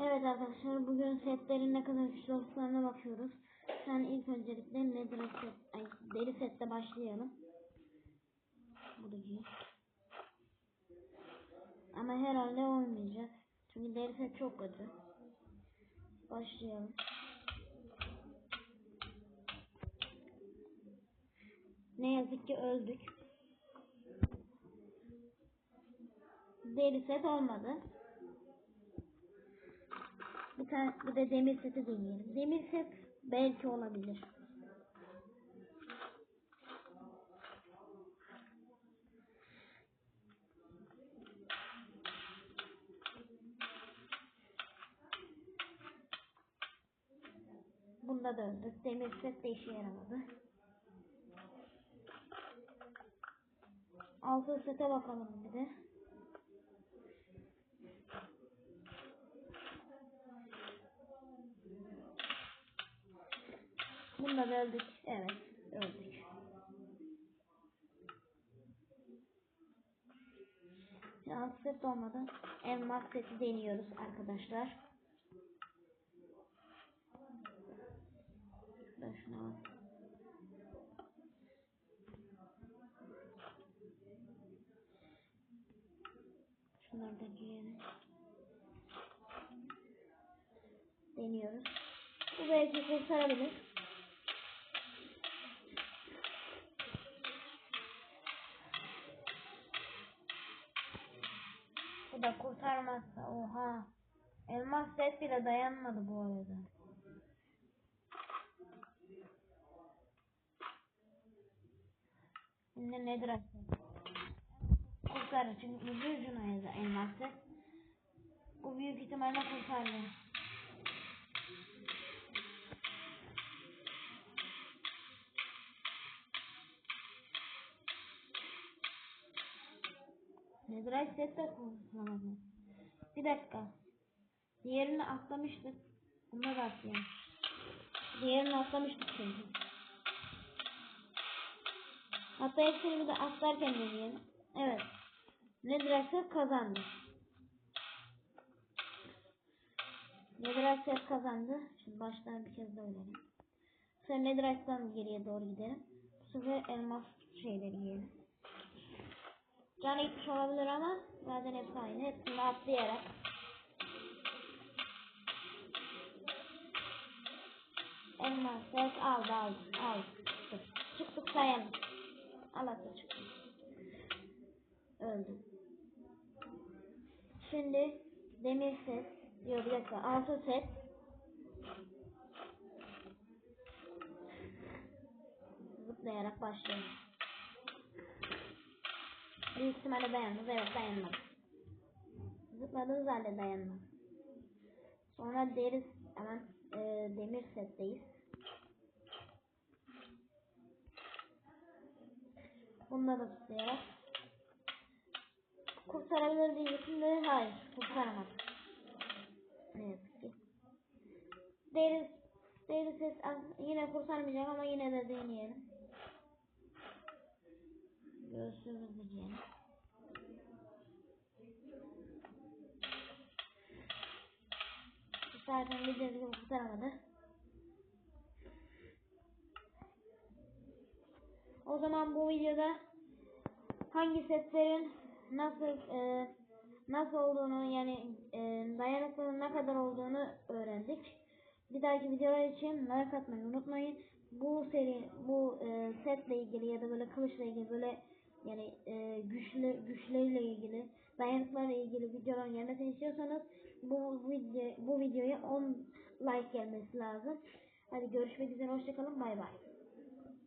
Evet arkadaşlar bugün setlerin ne kadar güçlü olduklarına bakıyoruz. An ilk öncelikle nether set, ay, deri sette başlayalım. Bu da iyi. Ama herhalde olmayacak. Çünkü deri set çok kötü. Başlayalım. Ne yazık ki öldük. Deri set olmadı. Bir tane bir de demir seti deneyelim. Demir set belki olabilir. Bunda da öldük. Demir set de işe yaramadı. Altın sete bakalım bir de. Bunda da öldük. Evet, öldük. Alt set olmadı. Elmas seti deniyoruz arkadaşlar. Ben şuna bak. Şunları da giyelim. Deniyoruz. Bu belki kurtarabilir. Bu da kurtarmazsa oha. Elmas set bile dayanmadı bu arada. Şimdi nedir aslında? Kurtarır çünkü ucu ucuna elmas set. Bu büyük ihtimalle kurtardı. Netherite set de kullanamadım. Bir dakika. Diğerini atlamıştık. Bunu da atlayalım. Diğerini atlamıştık çünkü. Hatta hepsini bir de atlarken deneyelim. Evet. Netherite kazandı. Netherite kazandı. Şimdi baştan bir kez daha ölelim. Sonra Netherite'dan geriye doğru gidelim. Bu sefer elmas şeyleri yiyelim. Can gitmiş olabilir ama zaten hepsi aynı. Hepsini atlayarak Elmas ses aldı aldı aldı. Çıktık. Sayalım. Al atla çıktık. Öldü. Şimdi demir set. Yok bir dakika. Altı set. Zıplayarak başlayalım. Büyük ihtimalle dayanmaz. Evet dayanmaz. Zıpladığınız halde dayanmaz. Sonra deri hemen e, demir setteyiz. Bunları da zıplayarak kurtarabilir diyecektim de hayır kurtaramadım. Ne yazık ki. Deri, deri set yine kurtarmayacak ama yine de deneyelim. Göğsümüzü diyelim. Zaten videoyu kurtaramadı. O zaman bu videoda hangi setlerin nasıl e, nasıl olduğunu yani e, dayanıklılığın ne kadar olduğunu öğrendik. Bir dahaki videolar için like atmayı unutmayın. Bu seri bu e, setle ilgili ya da böyle kılıçla ilgili böyle yani e, güçlü güçleriyle ilgili dayanıklarla ilgili videoların gelmesini istiyorsanız bu video bu videoya 10 like gelmesi lazım. Hadi görüşmek üzere hoşçakalın bay bay.